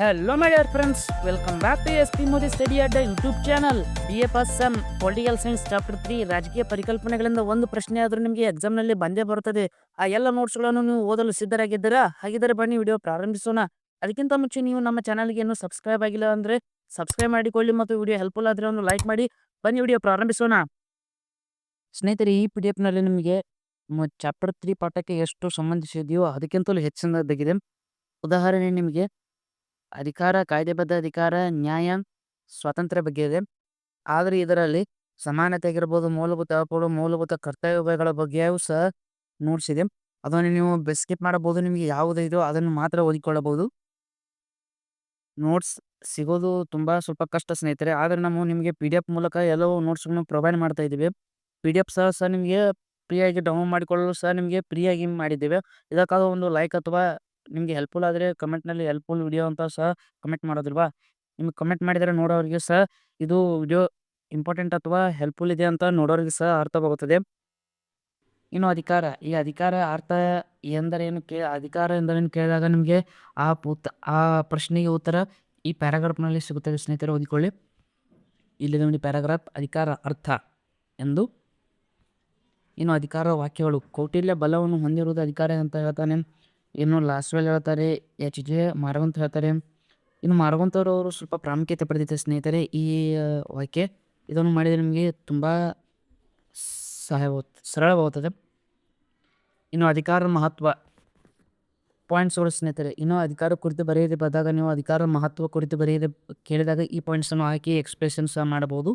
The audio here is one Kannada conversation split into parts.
Hello, my dear friends. Welcome back to Modi Study at the YouTube channel. B A pass sem political science chapter three ರಾಜಕೀಯ ಪರಿಕಲ್ಪನೆಗಳಿಂದ ಒಂದು ಪ್ರಶ್ನೆ ಆದರೂ ನಿಮಗೆ ಎಕ್ಸಾಮ್ನಲ್ಲಿ ಬಂದೇ ಬರುತ್ತದೆ ಆ ಎಲ್ಲ ನೋಟ್ಸ್ಗಳನ್ನು ನೀವು ಓದಲು ಸಿದ್ಧರಾಗಿದ್ದೀರಾ? ಹಾಗಿದ್ದರೆ ಬನ್ನಿ ವಿಡಿಯೋ ಪ್ರಾರಂಭಿಸೋಣ. ಅದಕ್ಕಿಂತ ಮುಂಚೆ ನೀವು ನಮ್ಮ ಚಾನಲ್ಗೆ ಇನ್ನೂ ಸಬ್ಸ್ಕ್ರೈಬ್ ಆಗಿಲ್ಲ ಅಂದರೆ ಸಬ್ಸ್ಕ್ರೈಬ್ ಮಾಡಿಕೊಳ್ಳಿ ಮತ್ತು ವಿಡಿಯೋ ಹೆಲ್ಪ್ಫುಲ್ ಆದರೆ ಒಂದು ಲೈಕ್ ಮಾಡಿ. ಬನ್ನಿ ವಿಡಿಯೋ ಪ್ರಾರಂಭಿಸೋಣ. ಸ್ನೇಹಿತರೆ ಈ ಪಿ ಡಿ ಎಫ್ನಲ್ಲಿ ನಿಮಗೆ ಚಾಪ್ಟರ್ ತ್ರೀ ಪಾಠಕ್ಕೆ ಎಷ್ಟು ಸಂಬಂಧಿಸಿದೆಯೋ ಅದಕ್ಕಿಂತಲೂ ಹೆಚ್ಚಿನದಾಗಿದೆ. ಉದಾಹರಣೆ ನಿಮಗೆ ಅಧಿಕಾರ, ಕಾಯ್ದೆಬದ್ಧ ಅಧಿಕಾರ, ನ್ಯಾಯ, ಸ್ವಾತಂತ್ರ್ಯ ಬಗ್ಗೆ ಇದೆ. ಆದರೆ ಇದರಲ್ಲಿ ಸಮಾನತೆ ಆಗಿರ್ಬೋದು ಮೂಲಭೂತ ಹಕ್ಕುಗಳು, ಮೂಲಭೂತ ಕರ್ತವ್ಯಗಳ ಬಗ್ಗೆಯೂ ಸಹ ನೋಟ್ಸ್ ಇದೆ. ಅದನ್ನು ನೀವು ಬೆಸ್ಕಿಪ್ ಮಾಡಬಹುದು. ನಿಮಗೆ ಯಾವುದು ಇದೆಯೋ ಅದನ್ನು ಮಾತ್ರ ಓದಿಕೊಳ್ಳಬಹುದು. ನೋಟ್ಸ್ ಸಿಗೋದು ತುಂಬ ಸ್ವಲ್ಪ ಕಷ್ಟ ಸ್ನೇಹಿತರೆ. ಆದರೆ ನಾವು ನಿಮಗೆ ಪಿ ಡಿ ಎಫ್ ಮೂಲಕ ಎಲ್ಲವೂ ನೋಟ್ಸ್ಗಳನ್ನು ಪ್ರೊವೈಡ್ ಮಾಡ್ತಾ ಇದ್ದೀವಿ. ಪಿ ಡಿ ಎಫ್ ಸಹ ಸಹ ನಿಮಗೆ ಫ್ರೀಯಾಗಿ ಡೌನ್ಲೋಡ್ ಮಾಡಿಕೊಳ್ಳಲು ಸಹ ನಿಮಗೆ ಫ್ರೀಯಾಗಿ ಮಾಡಿದ್ದೇವೆ. ಇದಕ್ಕಾದ ಒಂದು ಲೈಕ್ ಅಥವಾ ನಿಮಗೆ ಹೆಲ್ಪ್ಫುಲ್ ಆದರೆ ಕಮೆಂಟ್ನಲ್ಲಿ ಹೆಲ್ಪ್ಫುಲ್ ವಿಡಿಯೋ ಅಂತ ಸಹ ಕಮೆಂಟ್ ಮಾಡೋದಿಲ್ವಾ? ನಿಮ್ಗೆ ಕಮೆಂಟ್ ಮಾಡಿದರೆ ನೋಡೋರಿಗೆ ಸಹ ಇದು ವಿಡಿಯೋ ಇಂಪಾರ್ಟೆಂಟ್ ಅಥವಾ ಹೆಲ್ಪ್ಫುಲ್ ಇದೆ ಅಂತ ನೋಡೋರಿಗೆ ಸಹ ಅರ್ಥವಾಗುತ್ತದೆ ಇನ್ನು ಅಧಿಕಾರ, ಈ ಅಧಿಕಾರ ಅರ್ಥ ಎಂದರೇನು ಕೇ, ಅಧಿಕಾರ ಎಂದರೇನು ಕೇಳಿದಾಗ ನಿಮಗೆ ಆ ಉತ್ ಆ ಪ್ರಶ್ನೆಗೆ ಉತ್ತರ ಈ ಪ್ಯಾರಾಗ್ರಾಫ್ನಲ್ಲಿ ಸಿಗುತ್ತದೆ ಸ್ನೇಹಿತರು, ಓದಿಕೊಳ್ಳಿ. ಇಲ್ಲಿ ನೋಡಿ ಪ್ಯಾರಾಗ್ರಾಫ್ ಅಧಿಕಾರ, ಅರ್ಥ ಎಂದು. ಇನ್ನು ಅಧಿಕಾರ ವಾಕ್ಯಗಳು, ಕೌಟಿಲ್ಯ ಬಲವನ್ನು ಹೊಂದಿರುವುದು ಅಧಿಕಾರ ಅಂತ ಹೇಳ್ತಾನೆ. ಇನ್ನು ಲಾಸ್ಟ್ರಲ್ಲಿ ಹೇಳ್ತಾರೆ ಎಚ್ ಜೆ ಮಾರ್ಗಂತ ಹೇಳ್ತಾರೆ. ಇನ್ನು ಮಾರವಂತವ್ರು ಅವರು ಸ್ವಲ್ಪ ಪ್ರಾಮುಖ್ಯತೆ ಪಡೆದಿದ್ದ ಸ್ನೇಹಿತರೆ, ಈ ವಾಕ್ಯ ಇದನ್ನು ಮಾಡಿದರೆ ನಿಮಗೆ ತುಂಬ ಸಹಾಯವಾಗುತ್ತೆ, ಸರಳವಾಗುತ್ತದೆ. ಇನ್ನು ಅಧಿಕಾರ ಮಹತ್ವ ಪಾಯಿಂಟ್ಸ್ಗಳು ಸ್ನೇಹಿತರೆ, ಇನ್ನು ಅಧಿಕಾರ ಕುರಿತು ಬರೆಯದೆ ಬಂದಾಗ ನೀವು ಅಧಿಕಾರ ಮಹತ್ವ ಕುರಿತು ಬರೆಯದೆ ಕೇಳಿದಾಗ ಈ ಪಾಯಿಂಟ್ಸನ್ನು ಹಾಕಿ ಎಕ್ಸ್ಪ್ರೆಷನ್ ಸಹ ಮಾಡಬಹುದು.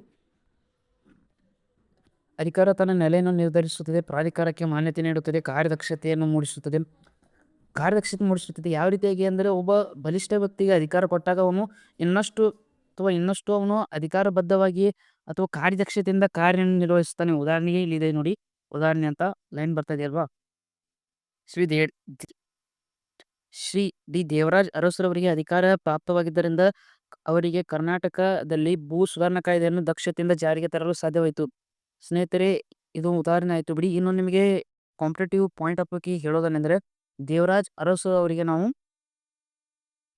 ಅಧಿಕಾರ ತನ್ನ ನೆಲೆಯನ್ನು ನಿರ್ಧರಿಸುತ್ತದೆ, ಪ್ರಾಧಿಕಾರಕ್ಕೆ ಮಾನ್ಯತೆ ನೀಡುತ್ತದೆ, ಕಾರ್ಯದಕ್ಷತೆಯನ್ನು ಮೂಡಿಸುತ್ತದೆ. ಕಾರ್ಯದಕ್ಷತೆ ಮೂಡಿಸಿರ್ತದೆ ಯಾವ ರೀತಿಯಾಗಿ ಅಂದರೆ ಒಬ್ಬ ಬಲಿಷ್ಠ ವ್ಯಕ್ತಿಗೆ ಅಧಿಕಾರ ಕೊಟ್ಟಾಗ ಅವನು ಇನ್ನಷ್ಟು ಅಥವಾ ಇನ್ನಷ್ಟು ಅವನು ಅಧಿಕಾರಬದ್ಧವಾಗಿ ಅಥವಾ ಕಾರ್ಯದಕ್ಷತೆಯಿಂದ ಕಾರ್ಯನಿರ್ವಹಿಸ್ತಾನೆ ಉದಾಹರಣೆಗೆ ಇಲ್ಲಿದೆ ನೋಡಿ. ಉದಾಹರಣೆ ಅಂತ ಲೈನ್ ಬರ್ತದೆ ಅಲ್ವಾ? ಶ್ರೀ ದೇ ಶ್ರೀ ಡಿ ದೇವರಾಜ್ ಅರಸರವರಿಗೆ ಅಧಿಕಾರ ಪ್ರಾಪ್ತವಾಗಿದ್ದರಿಂದ ಅವರಿಗೆ ಕರ್ನಾಟಕದಲ್ಲಿ ಭೂ ಸುಧಾರಣಾ ಕಾಯ್ದೆಯನ್ನು ದಕ್ಷತೆಯಿಂದ ಜಾರಿಗೆ ತರಲು ಸಾಧ್ಯವಾಯಿತು. ಸ್ನೇಹಿತರೆ, ಇದು ಉದಾಹರಣೆ ಆಯಿತು ಬಿಡಿ. ಇನ್ನು ನಿಮಗೆ ಕಾಂಪಿಟೇಟಿವ್ ಪಾಯಿಂಟ್ ಆಫ್ ವ್ಯೂಗೆ ದೇವರಾಜ್ ಅರಸು ಅವರಿಗೆ ನಾವು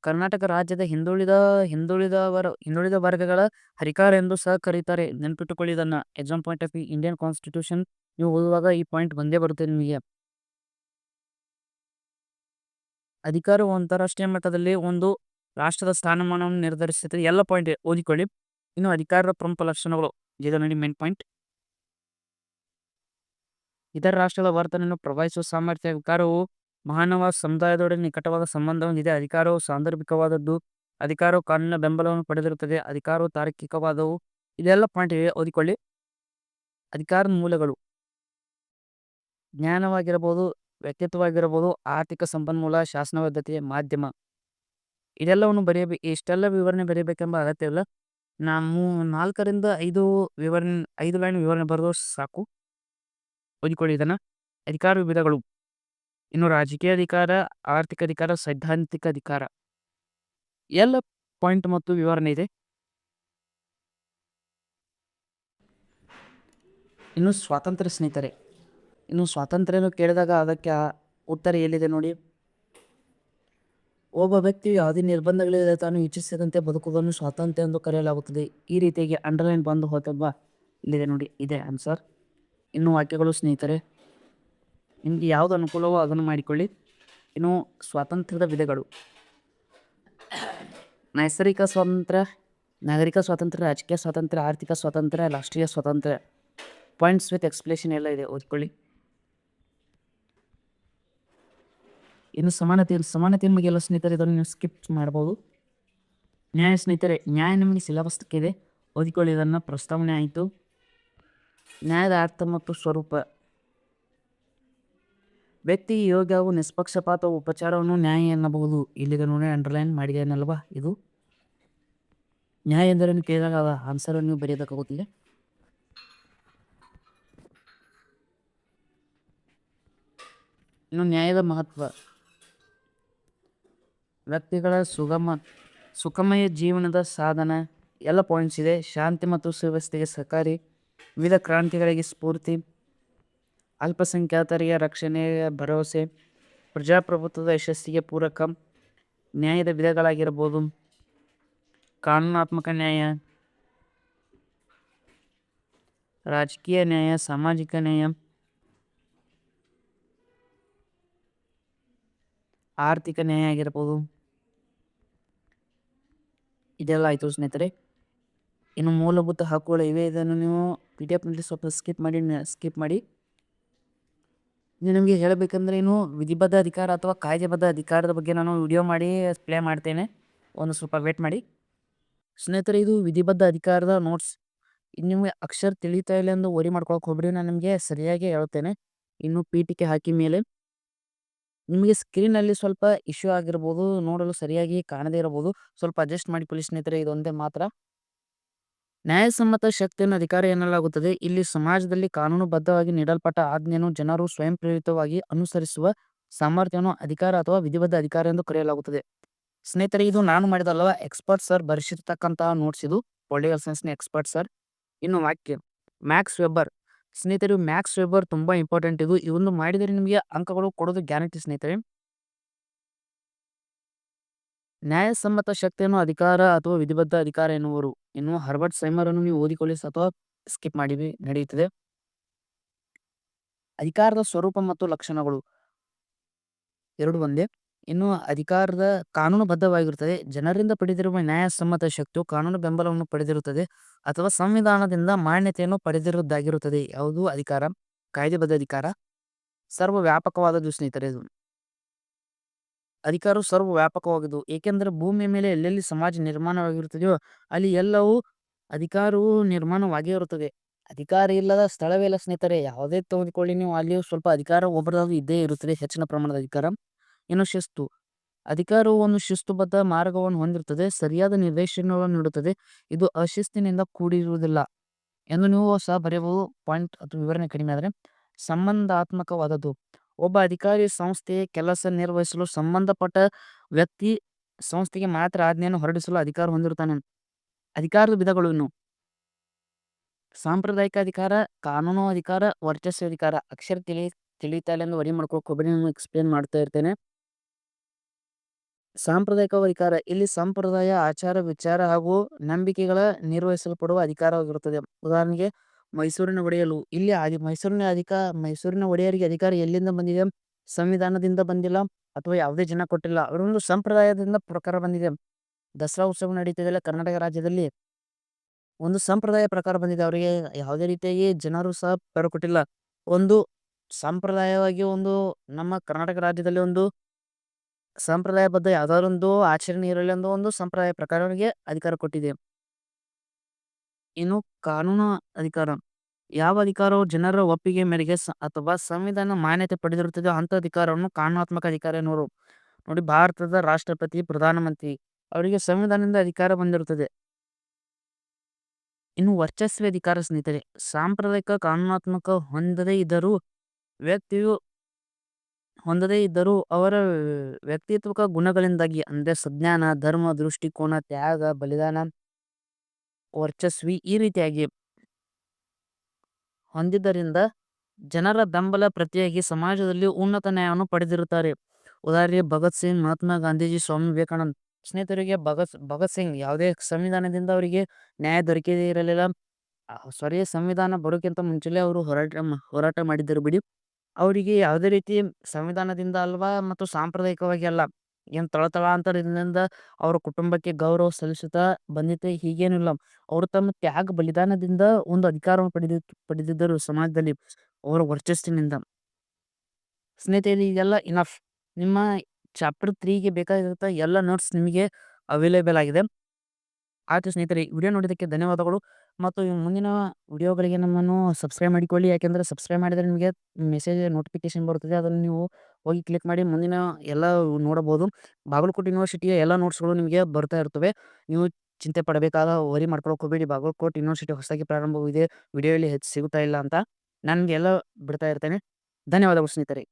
ಕರ್ನಾಟಕ ರಾಜ್ಯದ ಹಿಂದುಳಿದ ಹಿಂದುಳಿದವರ ಹಿಂದುಳಿದ ವರ್ಗಗಳ ಹರಿಕಾರ ಎಂದು ಸಹ ಕರೀತಾರೆ. ನೆನಪಿಟ್ಟುಕೊಳ್ಳಿ ಇದನ್ನ. Exam point of Indian constitution ನೀವು ಓದುವಾಗ ಈ ಪಾಯಿಂಟ್ ಬಂದೇ ಬರುತ್ತೆ ನಿಮಗೆ. ಅಧಿಕಾರವು ಅಂತಾರಾಷ್ಟ್ರೀಯ ಮಟ್ಟದಲ್ಲಿ ಒಂದು ರಾಷ್ಟ್ರದ ಸ್ಥಾನಮಾನವನ್ನು ನಿರ್ಧರಿಸುತ್ತೆ ಎಲ್ಲ ಪಾಯಿಂಟ್ ಓದಿಕೊಳ್ಳಿ. ಇನ್ನು ಅಧಿಕಾರದ ಪ್ರಮುಖ ಲಕ್ಷಣಗಳು. ಇದು ನೋಡಿ ಮೇನ್ ಪಾಯಿಂಟ್ ಇತರ ರಾಷ್ಟ್ರಗಳ ವರ್ತನೆಯನ್ನು ಪ್ರಭಾವಿಸುವ ಸಾಮರ್ಥ್ಯ, ಅಧಿಕಾರವು ಮಾನವ ಸಮುದಾಯದೊಡನೆ ನಿಕಟವಾದ ಸಂಬಂಧ ಹೊಂದಿದೆ ಅಧಿಕಾರವು ಸಾಂದರ್ಭಿಕವಾದದ್ದು. ಅಧಿಕಾರವು ಕಾನೂನಿನ ಬೆಂಬಲವನ್ನು ಪಡೆದಿರುತ್ತದೆ. ಅಧಿಕಾರವು ತಾರ್ಕಿಕವಾದವು. ಇದೆಲ್ಲ ಪಾಯಿಂಟ್ ಓದಿಕೊಳ್ಳಿ. ಅಧಿಕಾರದ ಮೂಲಗಳು. ಜ್ಞಾನವಾಗಿರಬಹುದು, ವ್ಯಕ್ತಿತ್ವವಾಗಿರಬಹುದು, ಆರ್ಥಿಕ ಸಂಪನ್ಮೂಲ, ಶಾಸನಬದ್ಧತೆ, ಮಾಧ್ಯಮ. ಇದೆಲ್ಲವನ್ನು ಬರೆಯಬೇಕು ಇಷ್ಟೆಲ್ಲ ವಿವರಣೆ ಬರೆಯಬೇಕೆಂಬ ಅಗತ್ಯವಿಲ್ಲ. ನಾವು ನಾಲ್ಕರಿಂದ ಐದು ವಿವರಣೆ, ಐದು ಲೈನ್ ವಿವರಣೆ ಬರೆದು ಸಾಕು. ಓದಿಕೊಳ್ಳಿ ಇದನ್ನ. ಅಧಿಕಾರ ವಿಧಗಳು ಇನ್ನು ರಾಜಕೀಯ ಅಧಿಕಾರ, ಆರ್ಥಿಕ ಅಧಿಕಾರ, ಸೈದ್ಧಾಂತಿಕ ಅಧಿಕಾರ ಎಲ್ಲ ಪಾಯಿಂಟ್ ಮತ್ತು ವಿವರಣೆ ಇದೆ. ಇನ್ನು ಸ್ವಾತಂತ್ರ್ಯ ಸ್ನೇಹಿತರೆ, ಇನ್ನು ಸ್ವಾತಂತ್ರ್ಯನು ಕೇಳಿದಾಗ ಅದಕ್ಕೆ ಉತ್ತರ ಎಲ್ಲಿದೆ ನೋಡಿ? ಒಬ್ಬ ವ್ಯಕ್ತಿಯು ಯಾವುದೇ ನಿರ್ಬಂಧಗಳಿಲ್ಲದೆ ತಾನು ಇಚ್ಛಿಸಿದಂತೆ ಬದುಕುವುದನ್ನು ಸ್ವಾತಂತ್ರ್ಯ ಎಂದು ಕರೆಯಲಾಗುತ್ತದೆ. ಈ ರೀತಿಯಾಗಿ ಅಂಡರ್ಲೈನ್ ಬಂದು ಹೋತಲ್ವಾ ಇಲ್ಲಿದೆ ನೋಡಿ, ಇದೆ ಆನ್ಸರ್ ಇನ್ನು ವಾಕ್ಯಗಳು ಸ್ನೇಹಿತರೆ. ನಿಮಗೆ ಯಾವುದು ಅನುಕೂಲವೋ ಅದನ್ನು ಮಾಡಿಕೊಳ್ಳಿ. ಇನ್ನು ಸ್ವಾತಂತ್ರ್ಯದ ವಿಧಗಳು. ನೈಸರ್ಗಿಕ ಸ್ವಾತಂತ್ರ್ಯ, ನಾಗರಿಕ ಸ್ವಾತಂತ್ರ್ಯ, ರಾಜಕೀಯ ಸ್ವಾತಂತ್ರ್ಯ, ಆರ್ಥಿಕ ಸ್ವಾತಂತ್ರ್ಯ, ರಾಷ್ಟ್ರೀಯ ಸ್ವಾತಂತ್ರ್ಯ. ಪಾಯಿಂಟ್ಸ್ ವಿತ್ ಎಕ್ಸ್ಪ್ಲೇಷನ್ ಎಲ್ಲ ಇದೆ, ಓದ್ಕೊಳ್ಳಿ. ಇನ್ನು ಸಮಾನತೆ ಸಮಾನತೆ ಎಲ್ಲ ಸ್ನೇಹಿತರೆ ಇದನ್ನು ನೀವು ಸ್ಕಿಪ್ ಮಾಡ್ಬೋದು. ನ್ಯಾಯ ಸ್ನೇಹಿತರೆ, ನ್ಯಾಯ ನಿಮಗೆ ಇದೆ ಓದಿಕೊಳ್ಳಿ, ಇದನ್ನು ಪ್ರಸ್ತಾವನೆ ಆಯಿತು. ನ್ಯಾಯದ ಅರ್ಥ ಮತ್ತು ಸ್ವರೂಪ. ವ್ಯಕ್ತಿ ಯೋಗ್ಯವು ನಿಷ್ಪಕ್ಷಪಾತ, ಉಪಚಾರವನ್ನು ನ್ಯಾಯ ಎನ್ನಬಹುದು. ಇಲ್ಲಿಗೆ ನೋಡಿ ಅಂಡರ್ಲೈನ್ ಮಾಡಿದ್ದೇನಲ್ವಾ ಇದು? ನ್ಯಾಯ ಎಂದರೆ ಕೇಳಿದಾಗ ಅದ ಆನ್ಸರ್ ನೀವು ಬರೆಯೋದಕ್ಕಾಗುತ್ತಿಲ್ಲ ಇನ್ನು ನ್ಯಾಯದ ಮಹತ್ವ. ವ್ಯಕ್ತಿಗಳ ಸುಗಮ, ಸುಖಮಯ ಜೀವನದ ಸಾಧನ. ಎಲ್ಲ ಪಾಯಿಂಟ್ಸ್ ಇದೆ. ಶಾಂತಿ ಮತ್ತು ಸುವ್ಯವಸ್ಥೆಗೆ ಸಹಕಾರಿ. ವಿವಿಧ ಕ್ರಾಂತಿಗಳಿಗೆ ಸ್ಫೂರ್ತಿ. ಅಲ್ಪಸಂಖ್ಯಾತರಿಗೆ ರಕ್ಷಣೆಯ ಭರವಸೆ, ಪ್ರಜಾಪ್ರಭುತ್ವದ ಯಶಸ್ಸಿಗೆ ಪೂರಕ ನ್ಯಾಯದ ವಿಧಗಳಾಗಿರ್ಬೋದು. ಕಾನೂನಾತ್ಮಕ ನ್ಯಾಯ, ರಾಜಕೀಯ ನ್ಯಾಯ, ಸಾಮಾಜಿಕ ನ್ಯಾಯ, ಆರ್ಥಿಕ ನ್ಯಾಯ ಆಗಿರ್ಬೋದು. ಇದೆಲ್ಲ ಆಯಿತು ಸ್ನೇಹಿತರೆ. ಇನ್ನು ಮೂಲಭೂತ ಹಕ್ಕುಗಳು ಇವೆ, ಇದನ್ನು ನೀವು ಪಿ ಡಿ ಎಫ್ನಲ್ಲಿ ಸ್ವಲ್ಪ ಸ್ಕಿಪ್ ಮಾಡಿ ಸ್ಕಿಪ್ ಮಾಡಿ. ನಿಮಗೆ ಹೇಳಬೇಕಂದ್ರೆ ಇನ್ನು ವಿಧಿಬದ್ಧ ಅಧಿಕಾರ ಅಥವಾ ಕಾಯ್ದೆಬದ್ಧ ಅಧಿಕಾರದ ಬಗ್ಗೆ ನಾನು ವಿಡಿಯೋ ಮಾಡಿ ಪ್ಲೇ ಮಾಡ್ತೇನೆ. ಒಂದು ಸ್ವಲ್ಪ ವೇಟ್ ಮಾಡಿ. ಸ್ನೇಹಿತರೆ, ಇದು ವಿಧಿಬದ್ಧ ಅಧಿಕಾರದ ನೋಟ್ಸ್ ಇನ್ನು ನಿಮಗೆ ಅಕ್ಷರ ತಿಳಿತಾ ಇಲ್ಲ ಎಂದು ವರಿ ಮಾಡ್ಕೊಳಕ್ಕೆ ಹೋಗ್ಬಿಡಿ, ನಾನು ನಿಮಗೆ ಸರಿಯಾಗಿ ಹೇಳ್ತೇನೆ. ಇನ್ನು ಪೀಠಿಕೆ ಹಾಕಿ ಮೇಲೆ. ನಿಮಗೆ ಸ್ಕ್ರೀನಲ್ಲಿ ಸ್ವಲ್ಪ ಇಶ್ಯೂ ಆಗಿರ್ಬೋದು, ನೋಡಲು ಸರಿಯಾಗಿ ಕಾಣದೇ ಇರಬಹುದು. ಸ್ವಲ್ಪ ಅಡ್ಜಸ್ಟ್ ಮಾಡಿ ಪೊಲೀಸ್ ಸ್ನೇಹಿತರೆ, ಇದೊಂದೇ ಮಾತ್ರ. ನ್ಯಾಯಸಮ್ಮತ ಶಕ್ತಿಯನ್ನು ಅಧಿಕಾರ ಎನ್ನಲಾಗುತ್ತದೆ. ಇಲ್ಲಿ ಸಮಾಜದಲ್ಲಿ ಕಾನೂನುಬದ್ಧವಾಗಿ ನೀಡಲ್ಪಟ್ಟ ಆಜ್ಞೆಯನ್ನು ಜನರು ಸ್ವಯಂ ಪ್ರೇರಿತವಾಗಿ ಅನುಸರಿಸುವ ಸಾಮರ್ಥ್ಯವನ್ನು ಅಧಿಕಾರ ಅಥವಾ ವಿಧಿಬದ್ಧ ಅಧಿಕಾರ ಎಂದು ಕರೆಯಲಾಗುತ್ತದೆ. ಸ್ನೇಹಿತರೆ, ಇದು ನಾನು ಮಾಡಿದಲ್ಲವ ಎಕ್ಸ್ಪರ್ಟ್ ಸರ್ ಬರೆಸಿರ್ತಕ್ಕಂತಹ ನೋಟ್ಸ್ ಇದು. ಪೊಲಿಟಿಕಲ್ ಸೈನ್ಸ್ನ ಎಕ್ಸ್ಪರ್ಟ್ ಸರ್. ಇನ್ನು ವಾಕ್ಯ. Max Weber. ಸ್ನೇಹಿತರು, ಮ್ಯಾಕ್ಸ್ ವೆಬ್ಬರ್ ತುಂಬಾ ಇಂಪಾರ್ಟೆಂಟ್ ಇದು. ಇವೊಂದು ಮಾಡಿದರೆ ನಿಮಗೆ ಅಂಕಗಳು ಕೊಡೋದು ಗ್ಯಾರಂಟಿ ಸ್ನೇಹಿತರೆ. ನ್ಯಾಯಸಮ್ಮತ ಶಕ್ತಿಯನ್ನು ಅಧಿಕಾರ ಅಥವಾ ವಿಧಿಬದ್ಧ ಅಧಿಕಾರ ಎನ್ನುವರು. ಇನ್ನು ಹರ್ಬರ್ಟ್ ಸೈಮರ್ ಅನ್ನು ನೀವು ಓದಿಕೊಳ್ಳಿ ಅಥವಾ ಸ್ಕಿಪ್ ಮಾಡಿವಿ ನಡೆಯುತ್ತದೆ ಅಧಿಕಾರದ ಸ್ವರೂಪ ಮತ್ತು ಲಕ್ಷಣಗಳು ಎರಡು ಒಂದೇ. ಇನ್ನು ಅಧಿಕಾರದ ಕಾನೂನುಬದ್ಧವಾಗಿರುತ್ತದೆ ಜನರಿಂದ ಪಡೆದಿರುವ ನ್ಯಾಯಸಮ್ಮತ ಶಕ್ತಿಯು ಕಾನೂನು ಬೆಂಬಲವನ್ನು ಪಡೆದಿರುತ್ತದೆ ಅಥವಾ ಸಂವಿಧಾನದಿಂದ ಮಾನ್ಯತೆಯನ್ನು ಪಡೆದಿರುವುದಾಗಿರುತ್ತದೆ. ಯಾವುದು ಅಧಿಕಾರ? ಕಾಯ್ದೆಬದ್ಧ ಅಧಿಕಾರ. ಸರ್ವ ಸ್ನೇಹಿತರೆ ಇದು. ಅಧಿಕಾರವು ಸರ್ವ ವ್ಯಾಪಕವಾಗಿದ್ದು ಏಕೆಂದರೆ ಭೂಮಿಯ ಮೇಲೆ ಎಲ್ಲೆಲ್ಲಿ ಸಮಾಜ ನಿರ್ಮಾಣವಾಗಿರುತ್ತದೆಯೋ, ಅಲ್ಲಿ ಎಲ್ಲವೂ ಅಧಿಕಾರವು ನಿರ್ಮಾಣವಾಗೇ ಇರುತ್ತದೆ. ಅಧಿಕಾರ ಇಲ್ಲದ ಸ್ಥಳವೇ ಇಲ್ಲ ಸ್ನೇಹಿತರೆ, ಯಾವುದೇ ತೆಗೆದುಕೊಳ್ಳಿ ನೀವು ಅಲ್ಲಿ ಸ್ವಲ್ಪ ಅಧಿಕಾರ ಒಬ್ಬರದಾದ್ರು ಇದ್ದೇ ಇರುತ್ತದೆ, ಹೆಚ್ಚಿನ ಪ್ರಮಾಣದ ಅಧಿಕಾರ. ಇನ್ನು ಶಿಸ್ತು. ಅಧಿಕಾರವು ಒಂದು ಶಿಸ್ತುಬದ್ಧ ಮಾರ್ಗವನ್ನು ಹೊಂದಿರುತ್ತದೆ, ಸರಿಯಾದ ನಿರ್ದೇಶನಗಳನ್ನು ನೀಡುತ್ತದೆ, ಇದು ಅಶಿಸ್ತಿನಿಂದ ಕೂಡಿರುವುದಿಲ್ಲ. ಎಂದು ನೀವು ಸಹ ಬರೆಯಬಹುದು. ಪಾಯಿಂಟ್ ಅಥವಾ ವಿವರಣೆ ಕಡಿಮೆ ಆದರೆ, ಸಂಬಂಧಾತ್ಮಕವಾದದ್ದು. ಒಬ್ಬ ಅಧಿಕಾರಿ ಸಂಸ್ಥೆ ಕೆಲಸ ನಿರ್ವಹಿಸಲು ಸಂಬಂಧಪಟ್ಟ ವ್ಯಕ್ತಿ ಸಂಸ್ಥೆಗೆ ಮಾತ್ರ ಆಜ್ಞೆಯನ್ನು ಹೊರಡಿಸಲು ಅಧಿಕಾರ ಹೊಂದಿರುತ್ತಾನೆ. ಅಧಿಕಾರದ ವಿಧಗಳು ಇನ್ನು. ಸಾಂಪ್ರದಾಯಿಕ ಅಧಿಕಾರ, ಕಾನೂನು ಅಧಿಕಾರ, ವರ್ಚಸ್ವ ಅಧಿಕಾರ. ಅಕ್ಷರ ತಿಳಿ ತಿಳಿತಾ ಇಲ್ಲ ಎಂದು ವರಿ ಮಾಡ್ಕೊಳಕ್ ಹೋಗ್ಬೇಡಿ ಎಕ್ಸ್ಪ್ಲೇನ್ ಮಾಡ್ತಾ ಇರ್ತೇನೆ. ಸಾಂಪ್ರದಾಯಿಕ ಅಧಿಕಾರ. ಇಲ್ಲಿ ಸಂಪ್ರದಾಯ, ಆಚಾರ, ವಿಚಾರ ಹಾಗೂ ನಂಬಿಕೆಗಳ ನಿರ್ವಹಿಸಲ್ಪಡುವ ಅಧಿಕಾರವಾಗಿರುತ್ತದೆ. ಉದಾಹರಣೆಗೆ ಮೈಸೂರಿನ ಒಡೆಯಲು. ಇಲ್ಲಿ ಆದಿ, ಮೈಸೂರಿನ ಅಧಿಕ, ಮೈಸೂರಿನ ಒಡೆಯರಿಗೆ ಅಧಿಕಾರ ಎಲ್ಲಿಂದ ಬಂದಿದೆ? ಸಂವಿಧಾನದಿಂದ ಬಂದಿಲ್ಲ ಅಥವಾ ಯಾವುದೇ ಜನ ಕೊಟ್ಟಿಲ್ಲ? ಅವರೊಂದು ಸಂಪ್ರದಾಯದಿಂದ ಪ್ರಕಾರ ಬಂದಿದೆ. ದಸರಾ ಉತ್ಸವ ನಡೀತಿದೆಯಲ್ಲ ಕರ್ನಾಟಕ ರಾಜ್ಯದಲ್ಲಿ. ಒಂದು ಸಂಪ್ರದಾಯ ಪ್ರಕಾರ ಬಂದಿದೆ. ಅವರಿಗೆ ಯಾವುದೇ ರೀತಿಯಾಗಿ ಜನರು ಸಹ ಪರ ಕೊಟ್ಟಿಲ್ಲ. ಒಂದು ಸಂಪ್ರದಾಯವಾಗಿ ಒಂದು ನಮ್ಮ ಕರ್ನಾಟಕ ರಾಜ್ಯದಲ್ಲಿ ಒಂದು ಸಂಪ್ರದಾಯಬದ್ಧ ಯಾವ್ದಾದ್ರು ಒಂದು ಆಚರಣೆ ಇರಲಿ ಒಂದು ಸಂಪ್ರದಾಯ ಪ್ರಕಾರ ಅವರಿಗೆ ಅಧಿಕಾರ ಕೊಟ್ಟಿದೆ. ಇನ್ನು ಕಾನೂನು ಅಧಿಕಾರ, ಯಾವ ಅಧಿಕಾರವು ಜನರ ಒಪ್ಪಿಗೆ ಮೇರೆಗೆ ಅಥವಾ ಸಂವಿಧಾನ ಮಾನ್ಯತೆ ಪಡೆದಿರುತ್ತದೆ ಅಂತ ಅಧಿಕಾರವನ್ನು ಕಾನೂನಾತ್ಮಕ ಅಧಿಕಾರ ಎನ್ನುವರು. ನೋಡಿ, ಭಾರತದ ರಾಷ್ಟ್ರಪತಿ, ಪ್ರಧಾನಮಂತ್ರಿ ಅವರಿಗೆ ಸಂವಿಧಾನದಿಂದ ಅಧಿಕಾರ ಬಂದಿರುತ್ತದೆ. ಇನ್ನು ವರ್ಚಸ್ವಿ ಅಧಿಕಾರ ಸ್ನೇಹಿತರೆ, ಸಾಂಪ್ರದಾಯಿಕ ಕಾನೂನಾತ್ಮಕ ಹೊಂದದೇ ಇದ್ದರೂ ವ್ಯಕ್ತಿಯು, ಹೊಂದದೇ ಇದ್ದರೂ ಅವರ ವ್ಯಕ್ತಿತ್ವಕ ಗುಣಗಳಿಂದಾಗಿ, ಅಂದ್ರೆ ಸಜ್ಞಾನ, ಧರ್ಮ, ದೃಷ್ಟಿಕೋನ, ತ್ಯಾಗ, ಬಲಿದಾನ ವರ್ಚಸ್ವಿ ಈ ರೀತಿಯಾಗಿ ಹೊಂದಿದ್ದರಿಂದ ಜನರ ಬೆಂಬಲ ಪ್ರತಿಯಾಗಿ ಸಮಾಜದಲ್ಲಿ ಉನ್ನತ ನ್ಯಾಯವನ್ನು ಪಡೆದಿರುತ್ತಾರೆ. ಉದಾಹರಣೆಗೆ ಭಗತ್ ಸಿಂಗ್, ಮಹಾತ್ಮ ಗಾಂಧೀಜಿ, ಸ್ವಾಮಿ ವಿವೇಕಾನಂದ. ಸ್ನೇಹಿತರಿಗೆ ಭಗತ್ ಭಗತ್ ಸಿಂಗ್ ಯಾವುದೇ ಸಂವಿಧಾನದಿಂದ ಅವರಿಗೆ ನ್ಯಾಯ ದೊರಕದೇ ಇರಲಿಲ್ಲ. ಸಾರಿ, ಸಂವಿಧಾನ ಬರೋಕ್ಕಿಂತ ಮುಂಚೆಲೇ ಅವರು ಹೋರಾಟ ಹೋರಾಟ ಮಾಡಿದ್ದರು ಬಿಡಿ. ಅವರಿಗೆ ಯಾವುದೇ ರೀತಿ ಸಂವಿಧಾನದಿಂದ ಅಲ್ವಾ ಮತ್ತು ಸಾಂಪ್ರದಾಯಿಕವಾಗಿ ಅಲ್ಲ. ಏನ್ ತಳತಳಾಂತರದಿಂದ ಅವರ ಕುಟುಂಬಕ್ಕೆ ಗೌರವ ಸಲ್ಲಿಸುತ್ತಾ ಬಂದಿತ್ತು ಹೀಗೇನಿಲ್ಲ ಅವರು ತಮ್ಮ ತ್ಯಾಗ ಬಲಿದಾನದಿಂದ ಒಂದು ಅಧಿಕಾರವನ್ನು ಪಡೆದಿ, ಪಡೆದಿದ್ದರು ಸಮಾಜದಲ್ಲಿ ಅವರ ವರ್ಚಸ್ಸಿನಿಂದ. ಸ್ನೇಹಿತರೆ, ಇದೆಲ್ಲ ಇನಫ್ ನಿಮ್ಮ ಚಾಪ್ಟರ್ ತ್ರೀಗೆ ಬೇಕಾಗಿರುತ್ತ ಎಲ್ಲ ನೋಟ್ಸ್ ನಿಮಗೆ ಅವೈಲೇಬಲ್ ಆಗಿದೆ. ಆಯ್ತು ಸ್ನೇಹಿತರೆ ವಿಡಿಯೋ ನೋಡಿದ್ದಕ್ಕೆ ಧನ್ಯವಾದಗಳು. ಮತ್ತು ಈ ಮುಂದಿನ ವಿಡಿಯೋಗಳಿಗೆ ನಮ್ಮನ್ನು ಸಬ್ಸ್ಕ್ರೈಬ್ ಮಾಡಿಕೊಳ್ಳಿ. ಯಾಕೆಂದರೆ ಸಬ್ಸ್ಕ್ರೈಬ್ ಮಾಡಿದರೆ ನಿಮಗೆ ಮೆಸೇಜ್ ನೋಟಿಫಿಕೇಶನ್ ಬರುತ್ತದೆ. ಅದನ್ನು ನೀವು ಹೋಗಿ ಕ್ಲಿಕ್ ಮಾಡಿ ಮುಂದಿನ ಎಲ್ಲ ನೋಡಬಹುದು. ಬಾಗಲಕೋಟೆ ಯೂನಿವರ್ಸಿಟಿಯ ಎಲ್ಲ ನೋಟ್ಸ್ಗಳು ನಿಮಗೆ ಬರ್ತಾ ಇರ್ತವೆ. ನೀವು ಚಿಂತೆ ಪಡಬೇಕಾದ ವರಿ ಮಾಡ್ಕೊಳಕ್ಕೆ ಬಾಗಲಕೋಟೆ ಯೂನಿವರ್ಸಿಟಿ ಹೊಸದಾಗಿ ಪ್ರಾರಂಭವಿದೆ. ವಿಡಿಯೋಲಿ ಹೆಚ್ಚು ಸಿಗುತ್ತಾ ಇಲ್ಲ ಅಂತ ನನಗೆ ಎಲ್ಲ ಬಿಡ್ತಾ ಇರ್ತೇನೆ. ಧನ್ಯವಾದಗಳು ಸ್ನೇಹಿತರೆ.